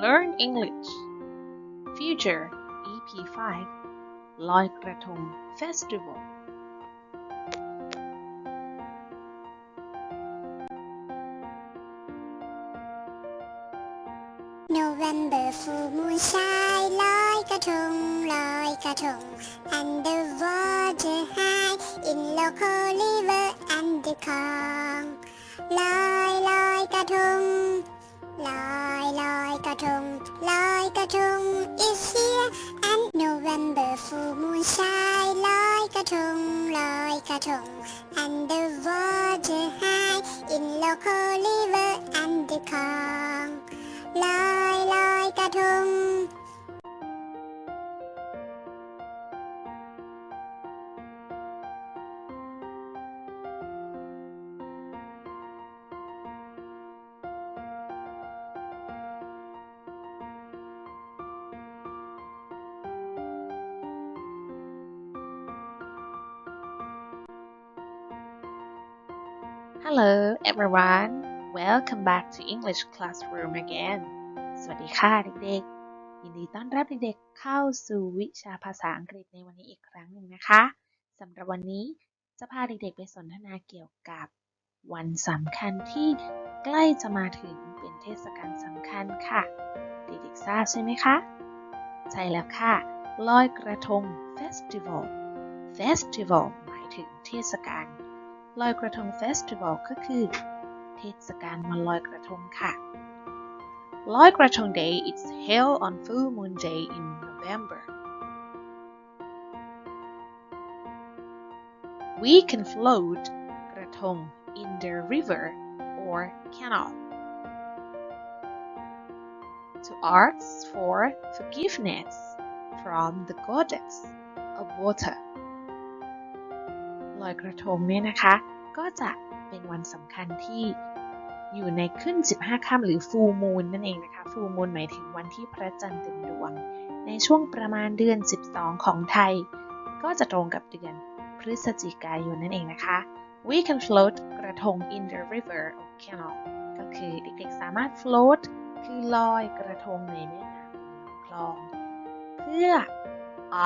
Learn English Future EP 5ลอยกระทง Festival November full moon shine ลอยกระทงลอยกระทง and the water high in local river and the คลอง ลอยลอยกระทงลอยลอยกระทงลอยกระทง is here and November full moon shine ลอยกระทงลอยกระทง and the water high in local river and the คลองลอยลอยกระทง Hello everyone welcome back to English classroom again สวัสดีค่ะเด็กๆ ยินดีต้อนรับเด็กๆ เข้าสู่วิชาภาษาอังกฤษในวันนี้อีกครั้งหนึ่งนะคะสำหรับวันนี้จะพาเด็กๆ ไปสนทนาเกี่ยวกับ วันสำคัญที่ใกล้จะมาถึงเป็นเทศกาลสำคัญค่ะ เด็กๆ ทราบใช่ไหมคะ ใช่แล้วค่ะ ลอยกระทง Festival Festival หมายถึงเทศกาล ลอยกระทง Festival ก็คือ เทศกาลวันลอยกระทงค่ะ ลอยกระทง Day is held on full moon day in November. We can float กระทง in the river or canal to ask for forgiveness from the goddess of water. ลอยกระทงเนี่ยนะคะ ก็จะเป็นวันสำคัญที่อยู่ในขึ้น 15 ค่ำหรือ full moon นั่นเองนะคะ full moon หมายถึงวันที่พระจันทร์เต็มดวง ในช่วงประมาณเดือน 12 ของไทย ก็จะตรงกับเดือนพฤศจิกายนนั่นเองนะคะ we can float กระทง in the river or canal ก็คือเด็กๆสามารถ float คือลอยกระทงในแม่น้ำคลอง เพื่อ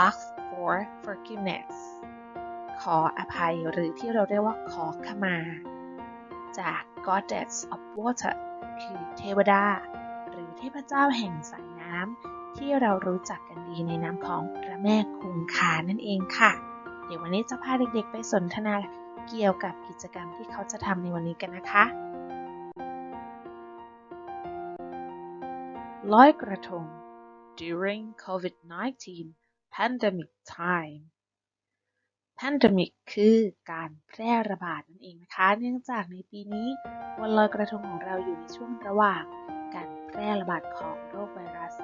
ask for forgiveness ขออภัยหรือที่เราเรียกว่าขอขมา จาก goddess of water คือเทวดา หรือเทพเจ้าแห่งสายน้ำที่เรารู้จักกันดีในนามของพระแม่คงคานั่นเองค่ะ เดี๋ยววันนี้จะพาเด็กๆ ไปสนทนาเกี่ยวกับกิจกรรมที่เขาจะทำในวันนี้กันนะคะลอยกระทง during COVID-19 pandemic time pandemic คือการแพร่ระบาดนั่นเองนะคะ เนื่องจากในปีนี้วันลอยกระทงของเราอยู่ในช่วงระหว่างการแพร่ระบาดของโรคไวรัส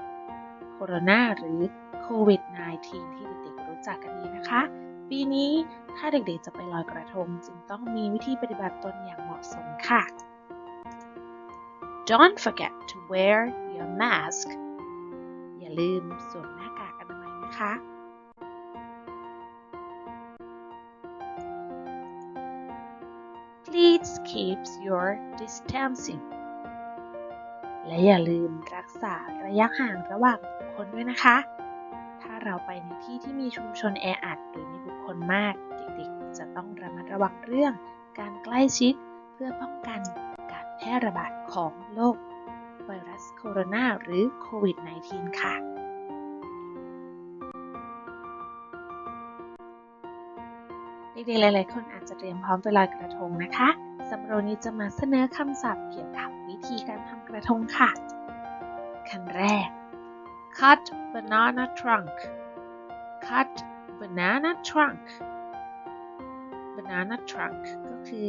โคโรนาหรือโควิด -19 ที่เด็กๆรู้จักกันดีนะคะ ปีนี้ถ้าเด็กๆจะไปลอยกระทงจึงต้องมีวิธีปฏิบัติตนอย่างเหมาะสมค่ะ Don't forget to wear your mask อย่าลืมสวมหน้ากากอนามัยนะคะ Please keep your distancing และอย่าลืมรักษาระยะห่างระหว่างบุคคลด้วยนะคะ ถ้าเราไปในที่ที่มีชุมชนแออัดหรือมีบุคคลมาก เด็กๆ จะต้องระมัดระวังเรื่องการใกล้ชิดเพื่อป้องกันการแพร่ระบาดของโรคไวรัสโคโรนาหรือโควิด -19 ค่ะ เด็กๆหลายๆคนอาจจะเตรียมพร้อมไปลอยกระทงนะคะสำหรับวันนี้จะมาเสนอคำศัพท์เกี่ยวกับวิธีการทำกระทงค่ะคำแรก cut banana trunk cut banana trunk banana trunk ก็คือ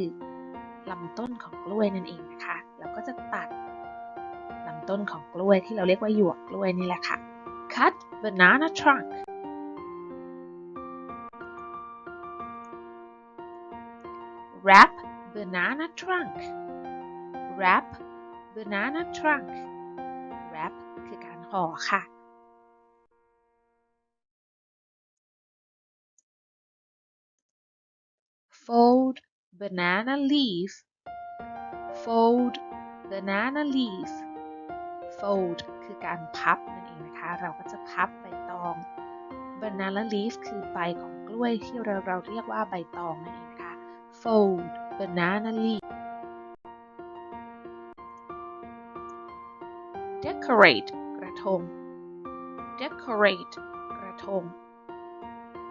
ลำต้นของกล้วยนั่นเองนะคะ เราก็จะตัดลำต้นของกล้วยที่เราเรียกว่าหยวกกล้วยนี่แหละค่ะ cut banana trunk wrap banana trunk wrap banana trunk wrap คือการห่อค่ะ fold banana leaf fold banana leaf fold คือการพับนั่นเองนะคะ เราก็จะพับใบตอง banana leaf คือใบของกล้วยที่เราเราเรียกว่าใบตองนั่นเอง fold banana leaf decorate กระทง decorate กระทง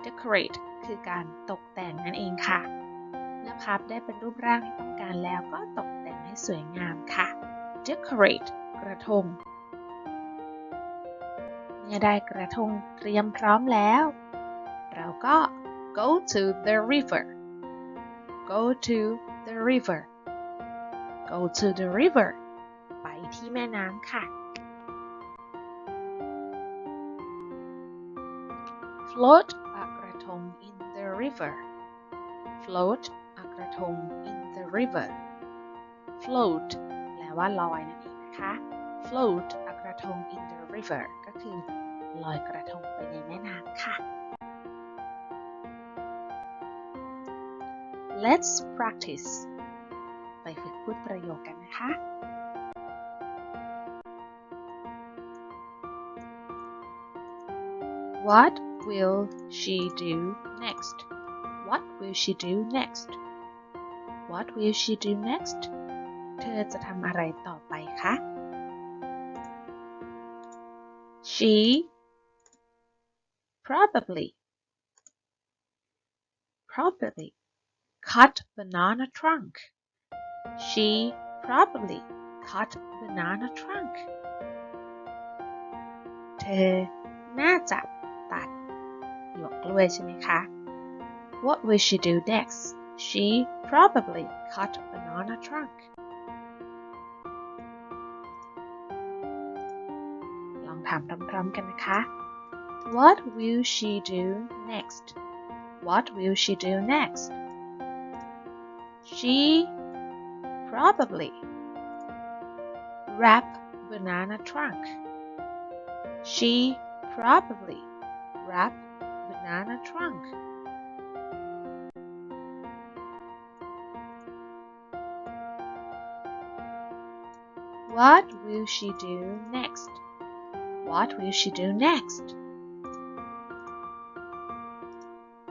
decorate คือการตกแต่งนั่นเองค่ะเมื่อพับได้เป็นรูปร่างที่ต้องการแล้วก็ตกแต่งให้สวยงามค่ะ decorate กระทง เมื่อได้กระทงเตรียมพร้อมแล้ว เราก็ go to the river go to the river go to the river ไปที่แม่น้ำค่ะ float อะกระทง in the river float อะกระทง in the river float แปลว่าลอยนั่นเองนะคะ float อะกระทง in the river ก็คือลอยกระทงไปในแม่น้ำค่ะ Let's practice ไปฝึกพูดประโยคกันนะคะ What will she do next? What will she do next? What will she do next? เธอจะทำอะไรต่อไปคะ She probably probably cut banana trunk. She probably cut banana trunk. เธอน่าจะตัดหยวกกล้วยใช่ไหมคะ What will she do next? She probably cut banana trunk. ลองถามพร้อมๆกันนะคะ What will she do next? What will she do next? She probably wrap banana trunk. She probably wrap banana trunk. What will she do next? What will she do next?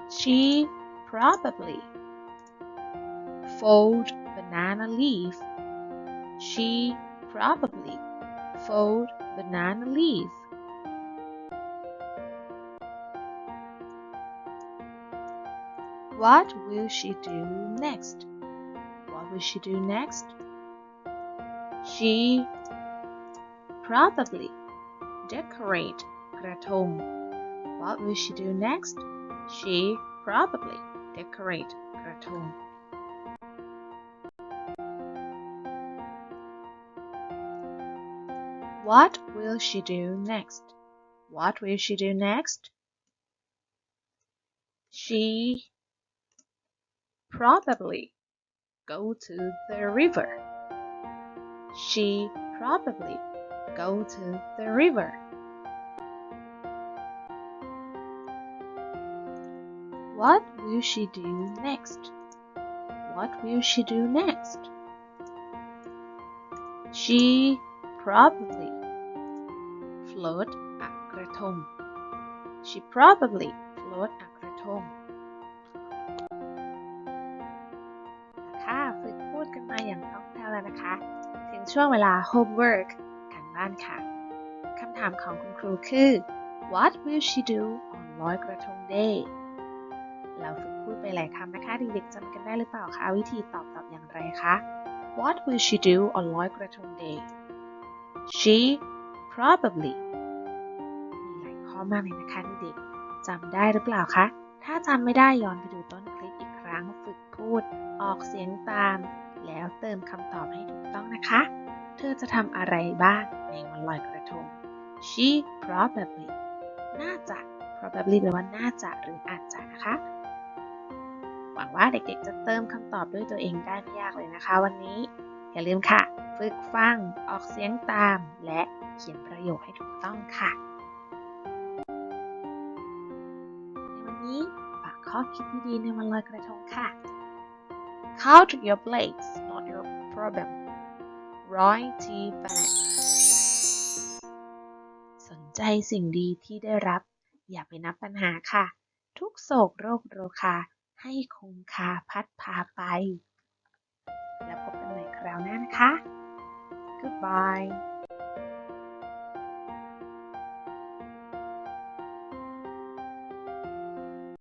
She probably fold banana leaf. She probably fold banana leaf. What will she do next? What will she do next? She probably decorate Kratom. What will she do next? She probably decorate Kratom. What will she do next? What will she do next? She probably go to the river. She probably go to the river. What will she do next? What will she do next? She probably float a kratom. She probably float a kratom. ค่ะฝึกพูดกันมาอย่างคล่องแคล่วแล้วนะคะ ถึงช่วงเวลา homework การบ้านค่ะ คำถามของคุณครูคือ What will she do on ลอยกระทง day เราฝึกพูดไปหลายคำนะคะเด็กๆจำกันได้หรือเปล่าคะวิธีตอบตอบอย่างไรคะ What will she do on ลอยกระทง day She probably มีหลายข้อมากเลยนะคะเด็กๆจำได้หรือเปล่าคะ ถ้าจำไม่ได้ย้อนไปดูต้นคลิปอีกครั้งฝึกพูด ออกเสียงตาม แล้วเติมคำตอบให้ถูกต้องนะคะ เธอจะทำอะไรบ้างในวันลอยกระทง She probably น่าจะ probably แปลว่าน่าจะหรืออาจจะนะคะ หวังว่าเด็กๆ จะเติมคำตอบด้วยตัวเองได้ไม่ยากเลยนะคะวันนี้ อย่าลืมค่ะ ฝึกฟัง ออกเสียงตาม และเขียนประโยคให้ถูกต้องค่ะ ในวันนี้ฝากข้อคิดดีๆในวันลอยกระทงค่ะ Count your plates not your problem ร้อยทีแปดสนใจสิ่งดีที่ได้รับ อย่าไปนับปัญหาค่ะ ทุกโศกโรคโรคาให้คงคาพัดพาไป แล้วพบ วหน้านะคะ Goodbye